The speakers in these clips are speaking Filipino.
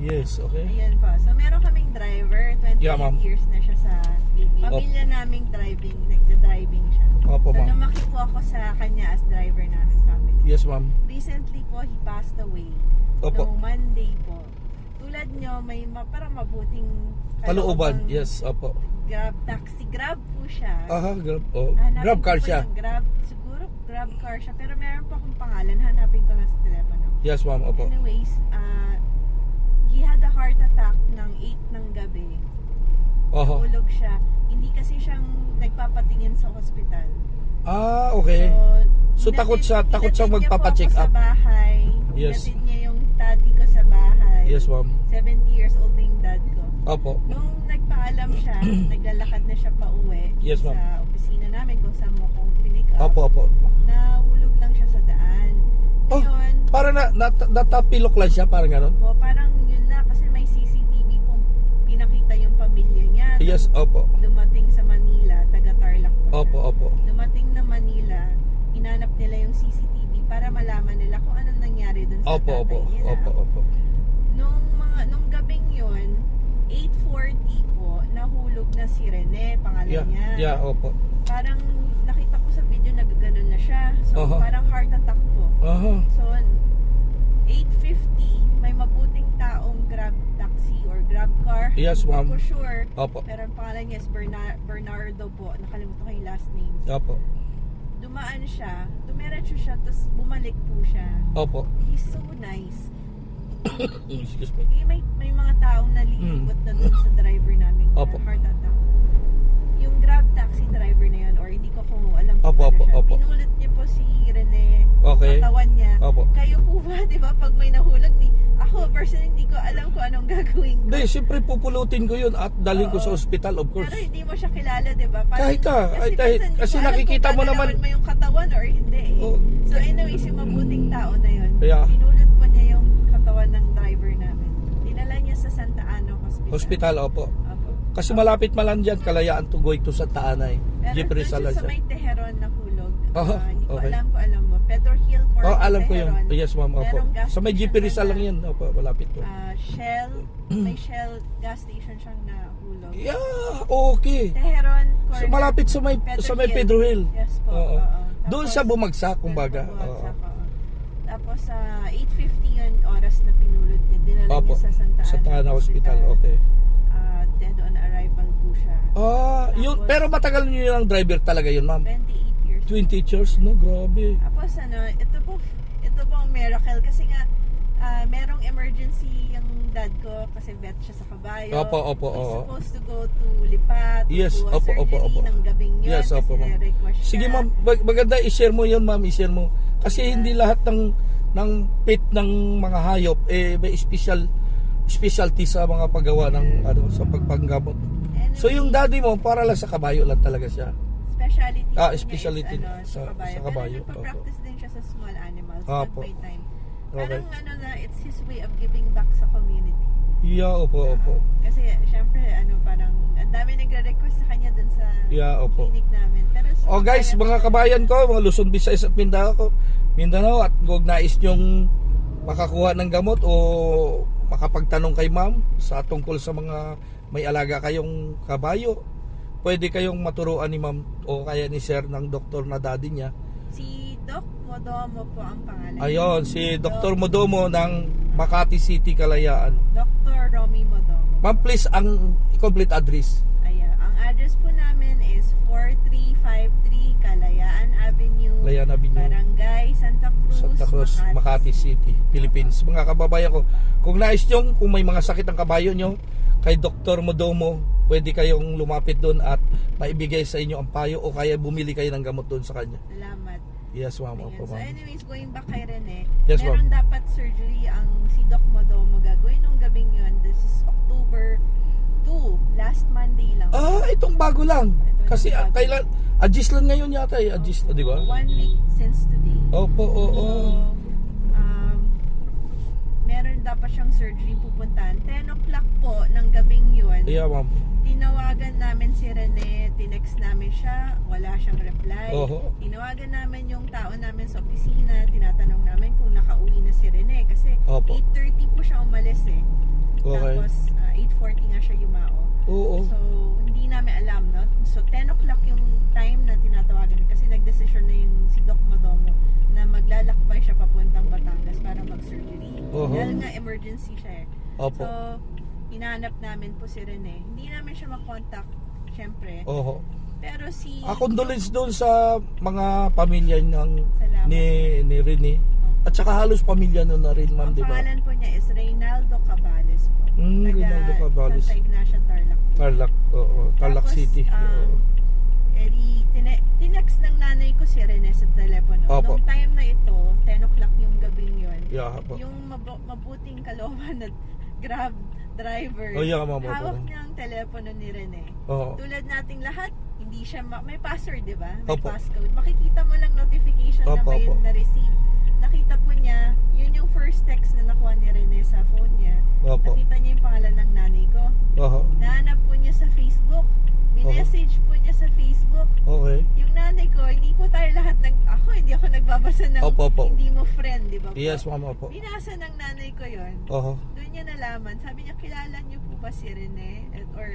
Yes, okay. Ayan po. So, meron kaming driver. 28 Yeah, years na siya sa pamilya naming driving. Nagda-driving siya. Opo, so, ma'am. lumaki po ako sa kanya as driver namin family. Yes, ma'am. Recently po, he passed away. Opo. Noong Monday po. Tulad nyo, may ma- parang mabuting Kalooban. Yes, opo. Grab taxi. Grab po siya. Aha, grab. Oh, Hanapin grab car po siya. Grab, siguro grab car siya. Pero meron pa akong pangalan. Hanapin ko lang sa telepono. Yes, ma'am. Opo. Anyways, uh, he had a heart attack ng 8 ng gabi. Oho. Ulog siya. Hindi kasi siyang nagpapatingin sa hospital. Ah, okay. So, hinatid- takot siya- takot po magpapacheck up. sa bahay. Yes. Hinatid niya yung daddy ko sa bahay. Yes, ma'am. 70 years old na yung dad ko. Opo. Nung nagpaalam siya, naglalakad na siya pa uwi Yes, ma'am. sa opisina namin kung saan mo kong pinick up. Opo, opo. Nahulog lang siya sa daan. Oh, Ngayon, para na nat, natapilok lang siya, parang gano'n. po, parang yun na kasi may CCTV pong pinakita yung niya. Yes, opo. Dumating sa Manila, taga Tarlac po. siya. Opo, opo. Dumating na Manila, inanap nila yung CCTV para malaman nila kung anong nangyari dun sa Opo, tatay opo. nila. Opo, opo. Nung mga nung gabing yun, 8:40 po, nahulog na si Rene, pangalan Yeah, niya. yeah, opo. Parang nakita ko sa video nagaganon na siya. So Aha. parang heart attack po. Aha. So 8:50, may mabuting taong grab taxi or grab car. Yes, ma'am. ko sure. Opo. Pero ang pangalan niya is Berna- Bernardo po. Nakalimutan ko yung last name. Opo. Dumaan siya, dumiretso siya, tapos bumalik po siya. Opo. He's so nice. Excuse me. Eh, may, may mga taong nalilibot na dun sa driver namin na Hmm. Opo. heart attack. Yung grab taxi driver na yun, or hindi ko kung alam kung Opo, ano opo, siya. opo. Pinulit niya po si Rene, Okay. katawan niya. Opo. Kayo po ba, di ba, pag may nahulog ni, ako personally hindi ko alam kung anong gagawin ko. Hindi, siyempre pupulutin ko yun at dalhin ko sa ospital, of course. Pero hindi mo siya kilala, di ba? Parang- Kahit na, kasi, ay, kahit- minsan hindi kasi alam nakikita kung mo naman- gagalawan mo yung katawan or hindi. eh. Oo. So anyways, yung mabuting tao na yun, Yeah. pinulot po niya yung katawan ng driver namin. Dinala niya sa Santa Ana Hospital. Hospital, opo. Opo. Kasi malapit man lang dyan, kalayaan tugoy to sa Taanay. Pero Jeep doon siya sa may Teheron na hulog. Aha, Ah, hindi ko okay. alam kung alam mo. Petro Hill Corp. Oh, alam ko yun. Teheron. Yes, ma'am, opo. Sa may station Jeep Rizal lang yan, opo, malapit to. Ah, Shell, may Shell gas station siyang nahulog. Yeah, okay. Teheron So, Corner. malapit sa may Pedro sa may Hill. Pedro Hill. Yes po. Oo. oo. Doon siya bumagsak, kumbaga. Bumagsak, Oo. Tapos sa 8.50 yun oras na pinulot niya. Dinala Opo. niya sa Santa Ana Sa Taana Hospital, okay. Ah, dead on arrival po siya. Ah, yun, Tapos- pero matagal niyo yung driver talaga yun, ma'am. 28 years 20 years, no? Grabe. Tapos ano, ito po, ito po ang miracle kasi nga ah, merong emergency yung dad ko kasi vet siya sa kabayo. Opo, opo, He's oo. supposed to go to Lipat, to Yes, do a opo, surgery opo, opo. ng gabing yun Yes, kasi opo, ma'am. na-request siya. Sige ma'am, mag- maganda i-share mo 'yon, ma'am, i-share mo. Kasi hindi lahat ng ng pit ng mga hayop eh may special specialty sa mga paggawa ng ano sa pagpanggamot. Anyway, So yung daddy mo para lang sa kabayo lang talaga siya. Speciality Ah, specialty is, ano, sa- kabayo. sa kabayo, Pero nagpa-practice din siya sa small animals Opo. time by time. Okay. Parang ano na, it's his way of giving back sa community. Yeah, opo, opo. Kasi syempre, ano, parang ang dami nagre-request sa kanya dun sa Yeah, opo. clinic namin. Pero sa Oh guys, kaya- mga kabayan ko, mga Luzon, Visayas at Mindanao ko, Mindanao at kung nais nyong makakuha ng gamot o makapagtanong kay ma'am sa tungkol sa mga may alaga kayong kabayo, pwede kayong maturuan ni ma'am o kaya ni sir ng doktor na daddy niya. Si Doc Modomo po ang pangalan. Ayon, si Dr. Modomo ng Makati City, Kalayaan. Dr. Romy Modomo. Ma'am, please, ang complete address. Ayan. Ang address po namin is 4353 Kalayaan Avenue, Layana Avenue. Barangay Santa Cruz, Santa Cruz, Makati City, Philippines. Mga kababayan ko, kung nais nyo, kung may mga sakit ang kabayo nyo, kay Dr. Modomo, pwede kayong lumapit doon at maibigay sa inyo ang payo o kaya bumili kayo ng gamot doon sa kanya. Salamat. Yes, ma'am. Opo, So anyways, going back kay Rene, Yes, meron dapat surgery ang si Doc Modomo gagawin nung gabing yun. This is October 2, last Monday lang. Ah, itong bago lang. Ito Kasi ah, bago. kailan, adjust lang ngayon yata eh. Adjust, di ba? One week since today. Opo, oo. So, um, meron dapat siyang surgery pupuntahan. 10 o'clock po ng gabing yun. Yeah, ma'am. Tinawagan namin si Rene, tinext namin siya, wala siyang reply. Oho. Tinawagan namin yung tao namin sa opisina, tinatanong namin kung nakauwi na si Rene kasi Opo. 8.30 po siya umalis eh. Okay. Tapos, ah, 8.40 nga siya yumao. Oo. So, hindi namin alam, no? So, 10 o'clock yung time na tinatawagan kasi nag-decision na yung si Doc Modomo na maglalakbay siya papuntang Batangas para mag-surgery. Oho. Dahil nga emergency siya eh. Opo. So, hinahanap namin po si Rene. Hindi namin siya makontakt, syempre. Oo. Pero si... Ah, condolence doon sa mga pamilya ng Salamat. ni ni Rene. At saka halos pamilya nun na rin, ma'am, di ba? pangalan po niya is Reynaldo Cabales po. Mm, Taga Reynaldo Cabales. Santa Ignacia, Tarlac. Tarlac, oo. Tarlac Tapos, City. Um, oo. edi, tine- tinext ng nanay ko si Rene sa telepono. Opo. Nung time na ito, 10 o'clock yung gabing yun, Yeah, po. yung mab- mabuting kalooban na grab driver, Oh, yeah, ma'am, opo. hawak niya ang telepono ni Rene. Oo. Tulad nating lahat, hindi siya, ma- may password, di ba? May Opo. passcode. Makikita mo lang notification na Opo, may opo. na-receive. Nakita po niya, yun yung first text na nakuha ni Rene sa phone niya. Opo. Nakita niya yung pangalan ng nanay ko. Oo. Nahanap po niya sa Facebook. Minessage po niya sa Facebook. Okay. Yung nanay ko, hindi po tayo lahat nag... Ako, hindi ako nagbabasa ng Opo, opo. hindi mo friend, di ba po? Yes, ma'am, opo. Binasa ng nanay ko yon. Oo. Doon niya nalaman. Sabi niya, kilala niyo po ba si Rene? At, or,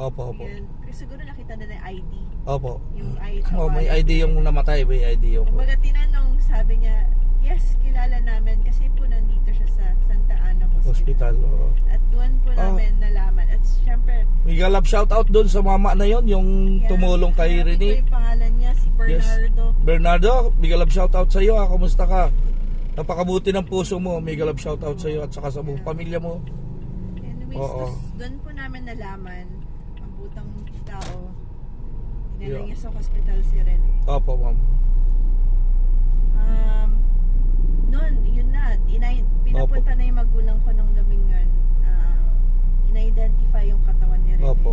Opo, opo. yun. Kasi siguro nakita na ng ID. Opo. Yung ID. Oh, may ID yung namatay, may ID yung Kumbaga tinanong, sabi niya, yes, kilala namin kasi po nandito siya sa Santa Ana Hospital. hospital. oo. At doon po Ah. namin nalaman. At syempre, Miguel love shout out doon sa mama na yon yung Yeah. tumulong kay Hanapin ko Rene. yung pangalan niya, si Bernardo. Bernardo, Miguel love shout out sa iyo. Ah, kumusta ka? Napakabuti ng puso mo. Miguel love shout out sa iyo at saka sa buong pamilya mo. Anyways, Oo. tas doon po namin nalaman tao. Dinala Yeah. niya sa hospital si Rene. Opo, ma'am. Um, noon, yun na. Inay, pinapunta na yung magulang ko nung gabing yun. Uh, ina-identify yung katawan ni Rene. Opo.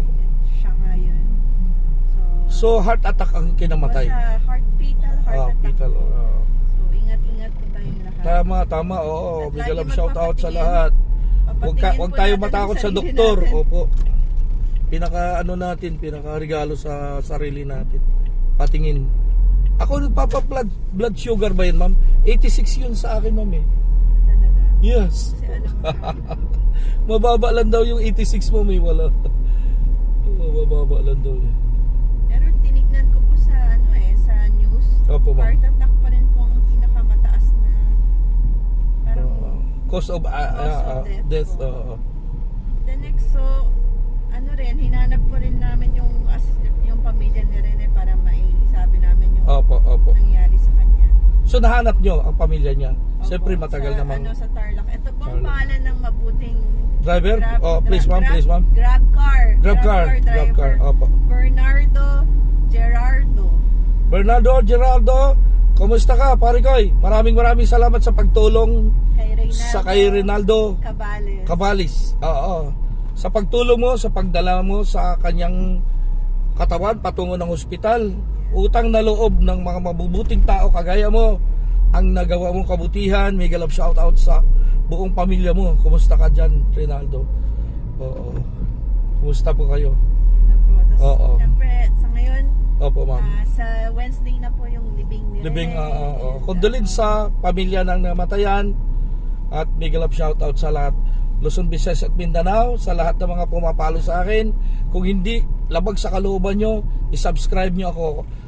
Siya nga yun. So, So, heart attack ang kinamatay. was a heart fatal, heart Ah, attack. fatal. ah. So, ingat-ingat po tayong lahat. tama, tama. Oo, Miguel lagi love shout out sa lahat. Huwag, ka, huwag tayo matakot sa doktor. natin. Opo. Pinaka ano natin, pinaka regalo sa sarili natin. Patingin. Ako nagpapa-blood blood sugar ba yun, ma'am? 86 yun sa akin, ma'am eh. Talaga. Yes. Mababa lang daw yung 86 mo, may wala. Mababa lang daw yun. Pero tinignan ko po sa ano eh, sa news. Opo, ma'am. Heart attack pa rin po ang pinakamataas na parang Uh, cause of, ah, Cause ah, of death death. po. oo. the next so ano rin hinanap ko rin namin yung yung pamilya ni Rene para maisabi namin yung Opo, opo. nangyari sa kanya. So nahanap nyo ang pamilya niya. Opo, Siyempre matagal sa, namang ano sa Tarlac. Ito po ang Tarlac. pangalan ng mabuting driver. grab, oh, please grab- please ma'am. Grab car. Grab car, grab car. driver. Opo. Bernardo Gerardo. Bernardo Geraldo, kumusta ka, pare koy? Maraming maraming salamat sa pagtulong Kay Reynaldo. sa kay Rinaldo Cabales. Cabalis. Oo. Sa pagtulong mo, sa pagdala mo sa kanyang katawan patungo ng ospital. Utang na loob ng mga mabubuting tao kagaya mo ang nagawa mong kabutihan. May galap shout out sa buong pamilya mo. Kumusta ka dyan, Rinaldo? Oo. Kumusta po kayo? Oo. syempre, sa ngayon, Opo, ma'am. ah, sa Wednesday na po yung libing ni Libing, Rene. uh, uh, uh, And, condolence ah, sa pamilya ng namatayan at big love shout out sa lahat Luzon, Visayas at Mindanao sa lahat ng mga pumapalo sa akin. Kung hindi labag sa kalooban nyo isubscribe nyo ako.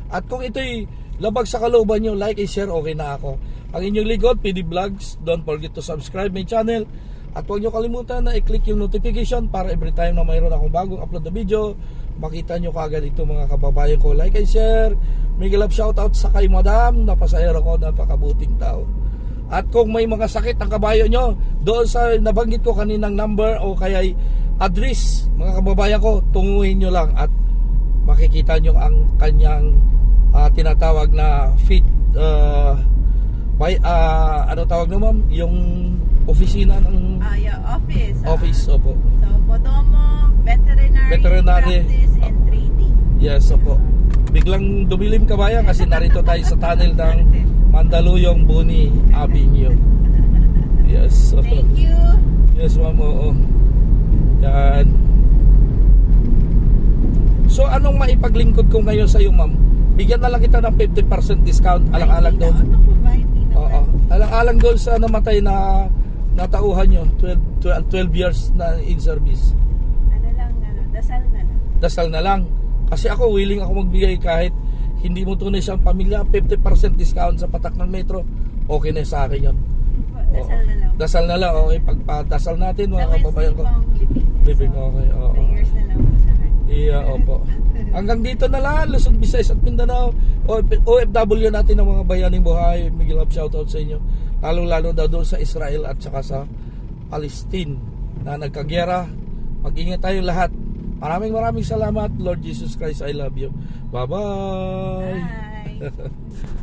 At kung ito'y labag sa kalooban nyo like and share okay na ako. Ang inyong lingkod PD Vlogs don't forget to subscribe my channel. At huwag nyo kalimutan na i-click yung notification para every time na mayroon akong bagong upload na video makita nyo kagad ito mga kababayan ko. Like and share. May love shout out sa kay madam. Napasayero ko napakabuting tao at kung may mga sakit ang kabayo nyo, doon sa nabanggit ko kaninang number o kaya address, mga kababayan ko, tunguhin nyo lang at makikita nyo ang kanyang ah, tinatawag na fit uh, by, ah, ano tawag na ma'am? Yung opisina ng Ah, yeah, office. office, opo. So, Modomo, Veterinary, Veterinary. Practice and Trading. Yes, opo. Biglang dumilim kabayan kasi narito tayo sa tunnel ng Mandaluyong Buni Avenue. Yes. Thank you. Yes, ma'am. Oo. Yan. So, anong maipaglingkod ko ngayon sa iyo, ma'am? Bigyan na lang kita ng 50% discount alang-alang doon. Ano. Oo. Alang-alang doon sa namatay na natauhan nyo, 12, 12 years na in service. Ano lang, ano, dasal na lang. Dasal na lang. Kasi ako, willing ako magbigay kahit hindi mo tunay siyang pamilya, 50% discount sa patak ng metro, okay na sa akin yun. Dasal na lang. Dasal na lang, okay. Pagpadasal natin, mga kababayan ko. living. Okay, oo. Prayers na lang po sa. Iya, opo. Hanggang dito na lang, Luzon, Visayas at Mindanao. OF- OFW natin ng mga bayaning buhay. Miguel love shoutout sa inyo. Lalo-lalo daw doon sa Israel at saka sa Palestine na nagkagyera. Mag-ingat tayo lahat. Maraming maraming salamat. Lord Jesus Christ, I love you. Bye-bye. Bye.